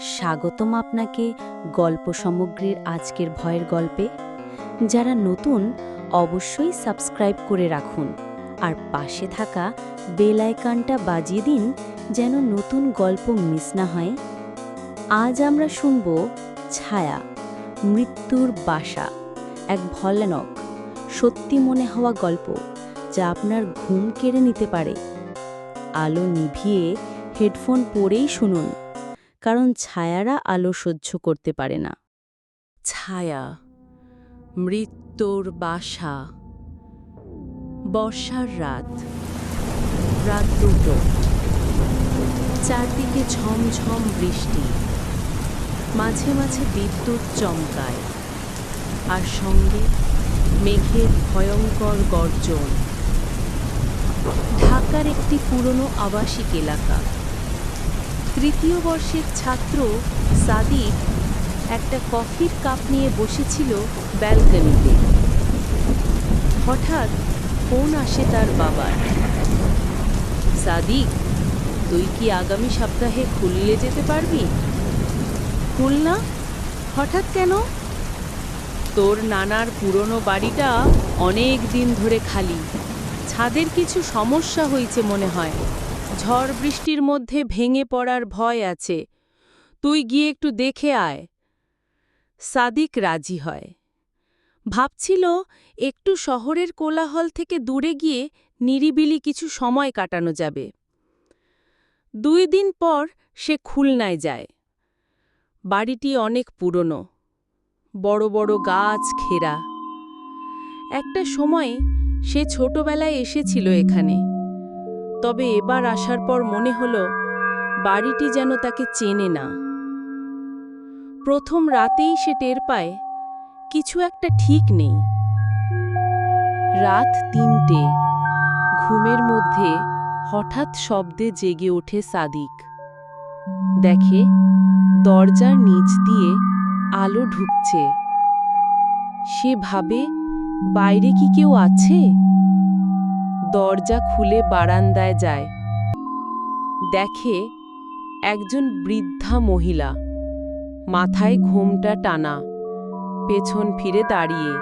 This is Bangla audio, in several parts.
স্বাগতম আপনাকে গল্প সামগ্রীর আজকের ভয়ের গল্পে। যারা নতুন, অবশ্যই সাবস্ক্রাইব করে রাখুন। আর পাশে থাকা বেল আইকনটা বাজিয়ে দিন যেন নতুন গল্প মিস না হয়। আজ আমরা শুনব ছায়া, মৃত্যুর বাসা, এক ভয়ানক, সত্যি মনে হওয়া গল্প যা আপনার ঘুম কেড়ে নিতে পারে। আলো নিভিয়ে হেডফোন পরেই শুনুন। কারণ ছায়ারা আলো সহ্য করতে পারে না। ছায়া, মৃত্যুর বাসা, বর্ষার রাত রাত দুটো। চারদিকে ঝমঝম বৃষ্টি, মাঝে মাঝে বিদ্যুৎ চমকায়, আর সঙ্গে মেঘের ভয়ঙ্কর গর্জন। ঢাকার একটি পুরনো আবাসিক এলাকা। তৃতীয় বর্ষের ছাত্র সাদিক একটা কফির কাপ নিয়ে বসেছিল ব্যালকনিতে। হঠাৎ ফোন আসে তার বাবার। সাদিক, তুই কি আগামী সপ্তাহে খুললে যেতে পারবি? খুলনা? হঠাৎ কেন? তোর নানার পুরনো বাড়িটা অনেক দিন ধরে খালি। ছাদের কিছু সমস্যা হয়েছে মনে হয়। ঝড় বৃষ্টির মধ্যে ভেঙে পড়ার ভয় আছে। তুই গিয়ে একটু দেখে আয়। সাদিক রাজি হয়। ভাবছিল একটু শহরের কোলাহল থেকে দূরে গিয়ে নিরিবিলি কিছু সময় কাটানো যাবে। দুই দিন পর সে খুলনায় যায়। বাড়িটি অনেক পুরনো। বড় বড় গাছ ঘেরা একটা সময়ে সে ছোটবেলায় এসেছিল এখানে। তবে এবার আসার পর মনে হলো, বাড়িটি যেন তাকে চেনে না। প্রথম রাতেই সে টের পায়, কিছু একটা ঠিক নেই। রাত তিনটে, ঘুমের মধ্যে হঠাৎ শব্দে জেগে ওঠে সাদিক। দেখে, দরজার নিচ দিয়ে আলো ঢুকছে। সে ভাবে, বাইরে কি কেউ আছে? দরজা খুলে বারান্দায় যায়। দেখে একজন বৃদ্ধা মহিলা। মাথায় ঘোমটা টানা, পেছন ফিরে দাঁড়িয়ে।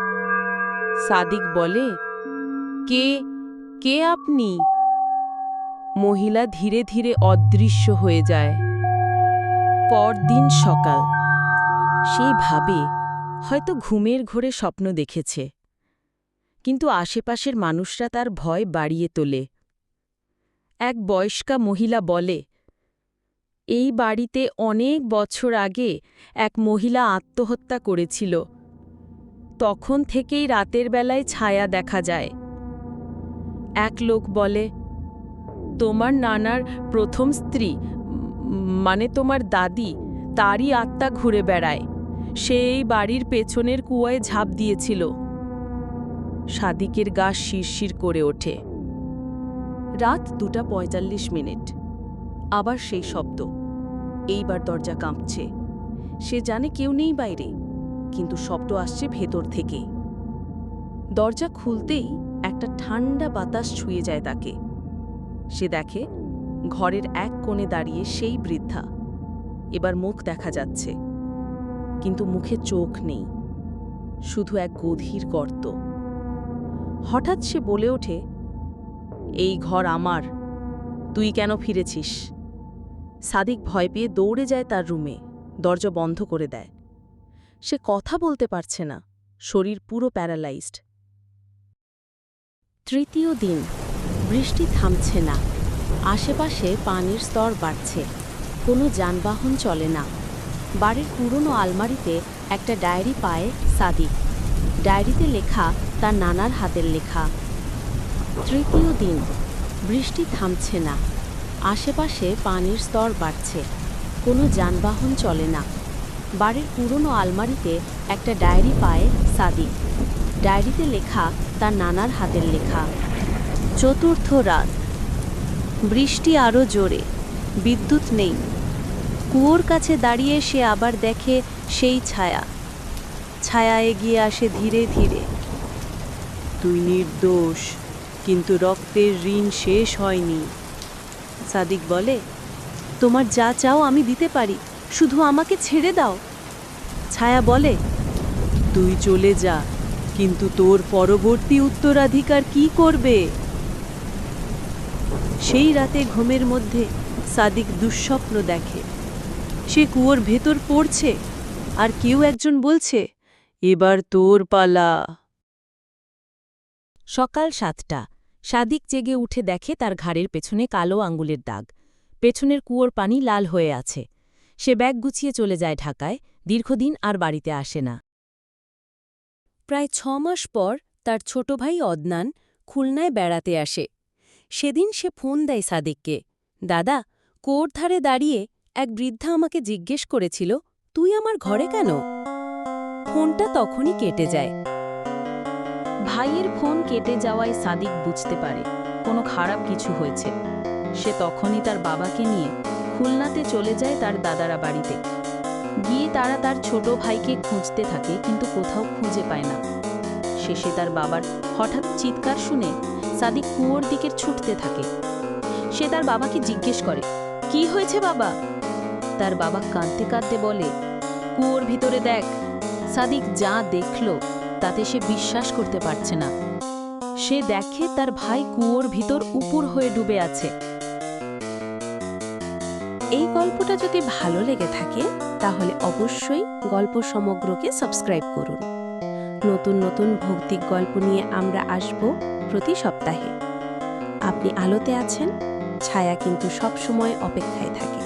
সাদিক বলে, কে কে আপনি? মহিলা ধীরে ধীরে অদৃশ্য হয়ে যায়। পরদিন সকাল। সেই ভাবে হয়তো ঘুমের ঘোরে স্বপ্ন দেখেছে। কিন্তু আশেপাশের মানুষরা তার ভয় বাড়িয়ে তোলে। এক বয়স্কা মহিলা বলে, এই বাড়িতে অনেক বছর আগে এক মহিলা আত্মহত্যা করেছিল। তখন থেকেই রাতের বেলায় ছায়া দেখা যায়। এক লোক বলে, তোমার নানার প্রথম স্ত্রী মানে তোমার দাদি, তারই আত্মা ঘুরে বেড়ায়। সে এই বাড়ির পেছনের কুয়ায় ঝাঁপ দিয়েছিল। সাদিকের গা শিরশির করে ওঠে। রাত দুটা পঁয়তাল্লিশ মিনিট। আবার সেই শব্দ। এইবার দরজা কাঁপছে। সে জানে কেউ নেই বাইরে, কিন্তু শব্দ আসছে ভেতর থেকে। দরজা খুলতেই একটা ঠান্ডা বাতাস ছুঁয়ে যায় তাকে। সে দেখে ঘরের এক কোণে দাঁড়িয়ে সেই বৃদ্ধা। এবার মুখ দেখা যাচ্ছে। কিন্তু মুখে চোখ নেই। শুধু এক গধীর গর্ত। হঠাৎ সে বলে ওঠে, এই ঘর আমার, তুই কেন ফিরেছিস? সাদিক ভয় পেয়ে দৌড়ে যায় তার রুমে, দরজা বন্ধ করে দেয়। সে কথা বলতে পারছে না, শরীর পুরো প্যারালাইজড। তৃতীয় দিন, বৃষ্টি থামছে না, আশেপাশে পানির স্তর বাড়ছে, কোনো যানবাহন চলে না। বাড়ির পুরনো আলমারিতে একটা ডায়েরি পায় সাদিক। ডায়েরিতে লেখা তার নানার হাতের লেখা। তৃতীয় দিন, বৃষ্টি থামছে না। আশেপাশে পানির স্তর বাড়ছে। কোনো যানবাহন চলে না। বাড়ির পুরনো আলমারিতে একটা ডায়েরি পায় সাদিক। ডায়েরিতে লেখা তার নানার হাতের লেখা। চতুর্থ রাত। বৃষ্টি আরও জোরে। বিদ্যুৎ নেই। কুয়োর কাছে দাঁড়িয়ে সে আবার দেখে সেই ছায়া। ছায়া এগিয়ে আসে ধীরে ধীরে। তুই নির্দোষ, কিন্তু রক্তের ঋণ শেষ হয়নি। সাদিক বলে, তোমার যা চাও আমি দিতে পারি, শুধু আমাকে ছেড়ে দাও। ছায়া বলে, তুই চলে যা, কিন্তু তোর পরবর্তী উত্তরাধিকার কি করবে? সেই রাতে ঘুমের মধ্যে সাদিক দুঃস্বপ্ন দেখে। সে কুয়োর ভেতর পড়ছে, আর কেউ একজন বলছে এবার তোর পালা। সকাল সাতটা। সাদিক জেগে উঠে দেখে তার ঘাড়ের পেছনে কালো আঙ্গুলের দাগ। পেছনের কুয়োর পানি লাল হয়ে আছে। সে ব্যাগ গুছিয়ে চলে যায় ঢাকায়, দীর্ঘদিন আর বাড়িতে আসে না। প্রায় ছ মাস পর তার ছোট ভাই অদনান খুলনায় বেড়াতে আসে। সেদিন সে ফোন দেয় সাদিককে, দাদা, কোর ধারে দাঁড়িয়ে এক বৃদ্ধা আমাকে জিজ্ঞেস করেছিল, তুই আমার ঘরে কেন? ফোনটা তখনই কেটে যায়। ভাইয়ের ফোন কেটে যাওয়ায় সাদিক বুঝতে পারে, কোনো খারাপ কিছু হয়েছে। সে তখনই তার বাবাকে নিয়ে খুলনাতে চলে যায় তার দাদারা বাড়িতে। গিয়ে তারা তার ছোট ভাইকে খুঁজতে থাকে, কিন্তু কোথাও খুঁজে পায় না। শেষে তার বাবার হঠাৎ চিৎকার শুনে সাদিক কুয়োর দিকে ছুটতে থাকে। সে তার বাবাকে জিজ্ঞেস করে, কি হয়েছে বাবা? তার বাবা কাঁদতে কাঁদতে বলে, কুয়োর ভিতরে দেখ সাদিক যা দেখল, তাতে সে বিশ্বাস করতে পারছে না। সে দেখে তার ভাই কুয়োর ভিতর উপুর হয়ে ডুবে আছে। এই গল্পটা যদি ভালো লেগে থাকে, তাহলে অবশ্যই গল্প সমগ্রকে সাবস্ক্রাইব করুন। নতুন নতুন ভৌতিক গল্প নিয়ে আমরা আসব প্রতি সপ্তাহে। আপনি আলোতে আছেন, ছায়া কিন্তু সব সময় অপেক্ষায় থাকে।